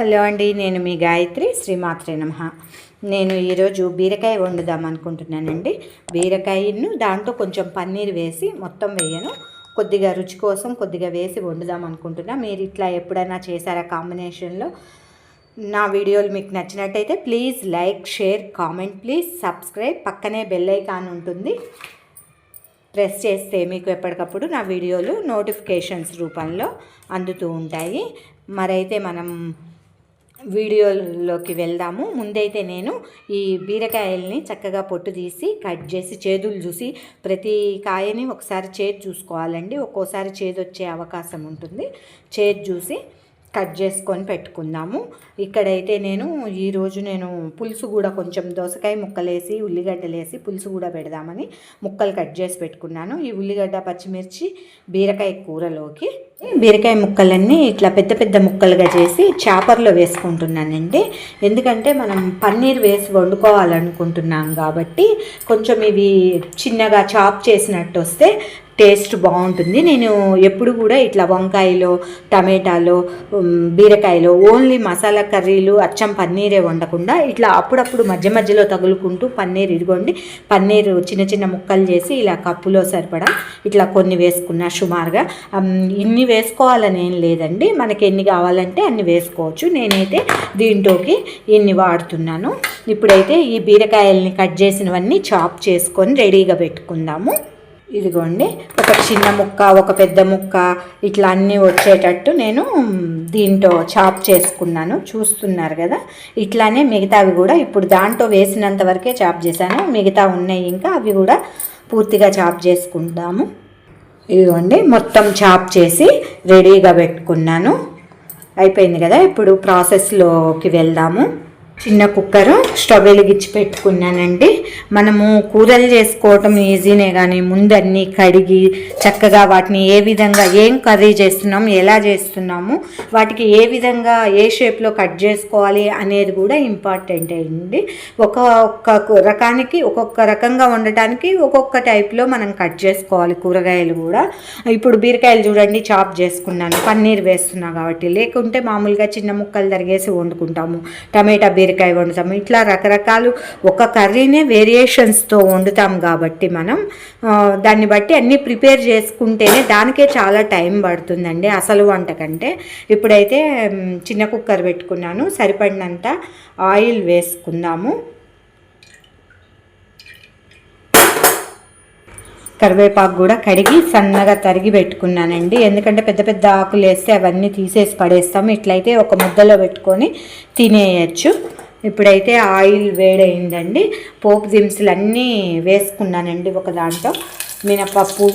Hello అండి నేను మీ గాయత్రి శ్రీమాత్రే నమ. నేను ఈరోజు బీరకాయ వండుదాం అనుకుంటున్నానండి. బీరకాయను దాంట్లో కొంచెం పన్నీర్ వేసి మొత్తం వేయను. కొద్దిగా రుచి కోసం కొద్దిగా వేసి వండుదాం అనుకుంటున్నా. మీరు ఇట్లా ఎప్పుడైనా చేశారా కాంబినేషన్లో? నా వీడియోలు మీకు నచ్చినట్టయితే please like share comment please subscribe. పక్కనే బెల్ ఐకాన్ ఉంటుంది. ప్రెస్ చేస్తే మీకు ఎప్పటికప్పుడు నా వీడియోలు నోటిఫికేషన్స్ రూపంలో అందుతూ ఉంటాయి. మరైతే మనం వీడియోలోకి వెళ్దాము. ముందైతే నేను ఈ బీరకాయల్ని చక్కగా పొట్టు తీసి కట్ చేసి చేదులు చూసి ప్రతి కాయని ఒకసారి చేదు చూసుకోవాలండి. ఒక్కోసారి చేదు వచ్చే అవకాశం ఉంటుంది. చేదు చూసి కట్ చేసుకొని పెట్టుకుందాము. ఇక్కడైతే నేను ఈరోజు నేను పులుసు కూడా కొంచెం దోసకాయ ముక్కలేసి ఉల్లిగడ్డలు వేసి పులుసు కూడా పెడదామని ముక్కలు కట్ చేసి పెట్టుకున్నాను. ఈ ఉల్లిగడ్డ పచ్చిమిర్చి బీరకాయ కూరలోకి బీరకాయ ముక్కలన్నీ ఇట్లా పెద్ద పెద్ద ముక్కలుగా చేసి చేపర్లో వేసుకుంటున్నానండి. ఎందుకంటే మనం పన్నీర్ వేసి వండుకోవాలనుకుంటున్నాం కాబట్టి కొంచెం ఇవి చిన్నగా చాప్ చేసినట్టు వస్తే టేస్ట్ బాగుంటుంది. నేను ఎప్పుడు కూడా ఇట్లా వంకాయలో టమాటాలో బీరకాయలో ఓన్లీ మసాలా కర్రీలు అచ్చం పన్నీరే వండకుండా ఇట్లా అప్పుడప్పుడు మధ్య మధ్యలో తగులుకుంటూ పన్నీర్ ఇదిగోండి. పన్నీర్ చిన్న చిన్న ముక్కలు చేసి ఇలా కప్పులో సరిపడా ఇట్లా కొన్ని వేసుకున్నా సుమారుగా. ఇన్ని వేసుకోవాలని ఏం లేదండి. మనకి ఎన్ని కావాలంటే అన్ని వేసుకోవచ్చు. నేనైతే దీంట్లోకి ఇన్ని వాడుతున్నాను. ఇప్పుడైతే ఈ బీరకాయల్ని కట్ చేసినవన్నీ చాప్ చేసుకొని రెడీగా పెట్టుకుందాము. ఇదిగోండి ఒక చిన్న ముక్క ఒక పెద్ద ముక్క ఇట్లా అన్నీ వచ్చేటట్టు నేను దీంట్లో చాప్ చేసుకున్నాను. చూస్తున్నారు కదా? ఇట్లానే మిగతావి కూడా ఇప్పుడు దాంట్లో వేసినంత వరకే చాప్ చేశాను. మిగతా ఉన్నాయి ఇంకా అవి కూడా పూర్తిగా చాప్ చేసుకుంటాము. ఇదిగోండి మొత్తం చాప్ చేసి రెడీగా పెట్టుకున్నాను. అయిపోయింది కదా? ఇప్పుడు ప్రాసెస్లోకి వెళ్దాము. చిన్న కుక్కర్ స్టవ్ వెలిగించి పెట్టుకున్నానండి. మనము కూరలు చేసుకోవటం ఈజీనే కానీ ముందన్నీ కడిగి చక్కగా వాటిని ఏ విధంగా ఏం కర్రీ చేస్తున్నాము ఎలా చేస్తున్నాము వాటికి ఏ విధంగా ఏ షేప్లో కట్ చేసుకోవాలి అనేది కూడా ఇంపార్టెంట్ అండి. ఒక ఒక్క రకానికి ఒక్కొక్క రకంగా వండటానికి ఒక్కొక్క టైప్లో మనం కట్ చేసుకోవాలి కూరగాయలు కూడా. ఇప్పుడు బీరకాయలు చూడండి చాప్ చేసుకున్నాను పన్నీర్ వేస్తున్నా కాబట్టి. లేకుంటే మామూలుగా చిన్న ముక్కలు తరిగేసి వండుకుంటాము. టమాటా బీరకాయ వండుతాము. ఇట్లా రకరకాలు ఒక కర్రీనే వేరియేషన్స్తో వండుతాం కాబట్టి మనం దాన్ని బట్టి అన్నీ ప్రిపేర్ చేసుకుంటేనే దానికే చాలా టైం పడుతుందండి. అసలు వంట కంటే ఇప్పుడైతే చిన్న కుక్కర్ పెట్టుకున్నాను. సరిపడినంత ఆయిల్ వేసుకుందాము. కరివేపాకు కూడా కడిగి సన్నగా తరిగి పెట్టుకున్నానండి. ఎందుకంటే పెద్ద పెద్ద ఆకులు వేస్తే అవన్నీ తీసేసి పడేస్తాము. ఇట్లయితే ఒక ముద్దలో పెట్టుకొని తినేయచ్చు. ఇప్పుడైతే ఆయిల్ వేడైందండి. పోపు దినుసులు అన్నీ వేసుకున్నానండి ఒక దాంట్లో. మినపప్పు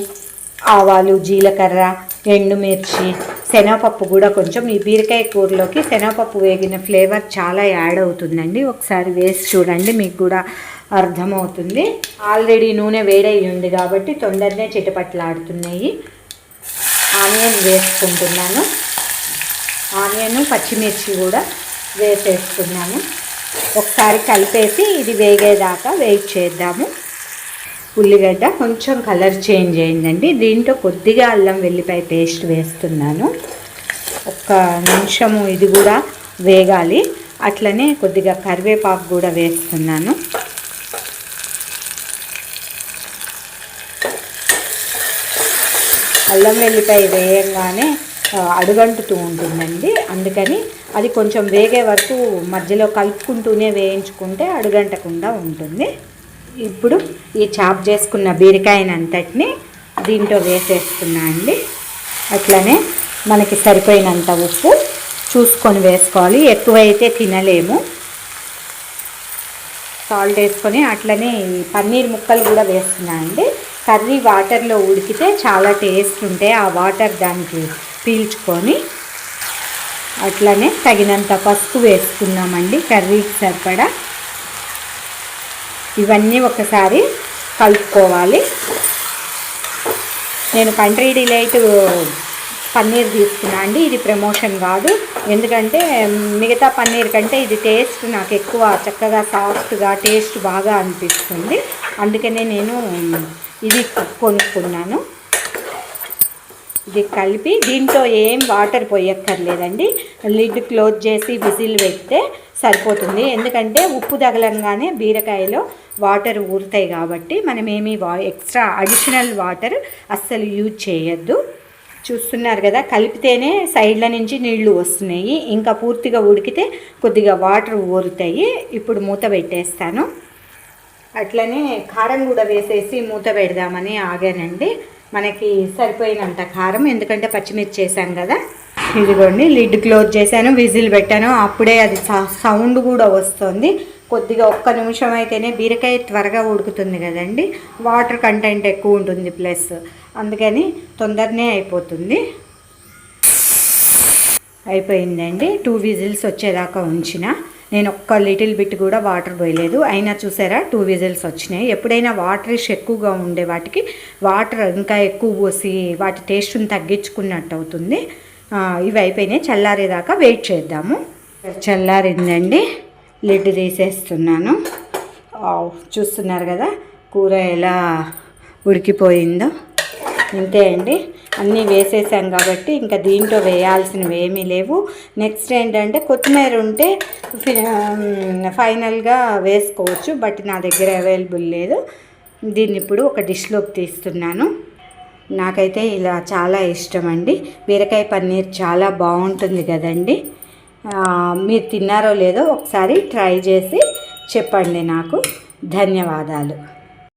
ఆవాలు జీలకర్ర ఎండుమిర్చి శనగపప్పు కూడా కొంచెం. ఈ బీరకాయ కూరలోకి శనగపప్పు వేగిన ఫ్లేవర్ చాలా యాడ్ అవుతుందండి. ఒకసారి వేసి చూడండి మీకు కూడా అర్థమవుతుంది. ఆల్రెడీ నూనె వేడై ఉంది కాబట్టి తొందరనే చిటపట్లాడుతున్నాయి. ఆనియన్ వేసుకుంటున్నాను. ఆనియన్ పచ్చిమిర్చి కూడా వేసేస్తున్నాను. ఒకసారి కలిపేసి ఇది వేగేదాకా వెయిట్ చేద్దాము. ఉల్లిగడ్డ కొంచెం కలర్ చేంజ్ అయిందండి. దీంట్లో కొద్దిగా అల్లం వెల్లిపాయ పేస్ట్ వేస్తున్నాను. ఒక్క నిమిషము ఇది కూడా వేగాలి. అట్లనే కొద్దిగా కరివేపాకు కూడా వేస్తున్నాను. అల్లం వెల్లిపాయ వేయంగానే అడుగంటుతూ ఉంటుందండి. అందుకని అది కొంచెం వేగే వరకు మధ్యలో కలుపుకుంటూనే వేయించుకుంటే అడుగంటకుండా ఉంటుంది. ఇప్పుడు ఈ చాప్ చేసుకున్న బీరకాయనంతటిని దీంట్లో వేసేస్తున్నా అండి. అట్లనే మనకి సరిపోయినంత ఉప్పు చూసుకొని వేసుకోవాలి. ఎక్కువైతే తినలేము. సాల్ట్ వేసుకొని అట్లనే పన్నీర్ ముక్కలు కూడా వేస్తున్నా అండి. కర్రీ వాటర్లో ఉడికితే చాలా టేస్ట్ ఉంటాయి ఆ వాటర్ దానికి పీల్చుకొని అట్లనే తగినంత పసుపు వేసుకున్నామండి కర్రీకి సరిపడా. ఇవన్నీ ఒకసారి కలుపుకోవాలి. నేను కంట్రీ డిలైట్ పన్నీర్ తీసుకున్నా అండి ఇది ప్రమోషన్ కాదు. ఎందుకంటే మిగతా పన్నీర్ కంటే ఇది టేస్ట్ నాకు ఎక్కువ చక్కగా సాఫ్ట్గా టేస్ట్ బాగా అనిపిస్తుంది. అందుకనే నేను ఇది కొనుక్కున్నాను. ఇది కలిపి దీంట్లో ఏం వాటర్ పోయక్కర్లేదండి. లిడ్ క్లోజ్ చేసి విజిల్ పెడితే సరిపోతుంది. ఎందుకంటే ఉప్పు తగలంగానే బీరకాయలో వాటర్ ఊరుతాయి కాబట్టి మనం ఏమీ వా ఎక్స్ట్రా అడిషనల్ వాటర్ అస్సలు యూజ్ చేయొద్దు. చూస్తున్నారు కదా కలిపితేనే సైడ్ల నుంచి నీళ్ళు వస్తున్నాయి. ఇంకా పూర్తిగా ఉడికితే కొద్దిగా వాటర్ ఊరుతాయి. ఇప్పుడు మూత పెట్టేస్తాను. అట్లనే కారం కూడా వేసేసి మూత పెడదామని ఆగానండి. మనకి సరిపోయినంత కారం ఎందుకంటే పచ్చిమిర్చి చేశాం కదా. ఇదిగోండి లిడ్ క్లోజ్ చేశాను విజిల్ పెట్టాను. అప్పుడే అది సౌండ్ కూడా వస్తుంది. కొద్దిగా ఒక్క నిమిషం అయితేనే బీరకాయ త్వరగా ఉడుకుతుంది కదండి. వాటర్ కంటెంట్ ఎక్కువ ఉంటుంది ప్లస్. అందుకని తొందరనే అయిపోతుంది. అయిపోయిందండి. టూ విజిల్స్ వచ్చేదాకా ఉంచిన. నేను ఒక్క లిటిల్ బిట్ కూడా వాటర్ పోయలేదు. అయినా చూసారా టూ విజిల్స్ వచ్చినాయి. ఎప్పుడైనా వాటరిష్ ఎక్కువగా ఉండే వాటికి వాటర్ ఇంకా ఎక్కువ పోసి వాటి టేస్ట్ని తగ్గించుకున్నట్టు అవుతుంది. ఇవి అయిపోయినాయి. చల్లారేదాకా వెయిట్ చేద్దాము. చల్లారిందండి. లిడ్ తీసేస్తున్నాను. చూస్తున్నారు కదా కూర ఎలా ఉడికిపోయిందో. ఇంతే అండి. అన్నీ వేసేసాం కాబట్టి ఇంకా దీంట్లో వేయాల్సినవి ఏమీ లేవు. నెక్స్ట్ ఏంటంటే కొత్తిమీర ఉంటే ఫి- ఫైనల్గా వేసుకోవచ్చు బట్ నా దగ్గర అవైలబుల్ లేదు. దీన్ని ఇప్పుడు ఒక డిష్లోకి తీస్తున్నాను. నాకైతే ఇలా చాలా ఇష్టం అండి బీరకాయ పన్నీర్ చాలా బాగుంటుంది కదండి. మీరు తిన్నారో లేదో ఒకసారి ట్రై చేసి చెప్పండి నాకు. ధన్యవాదాలు.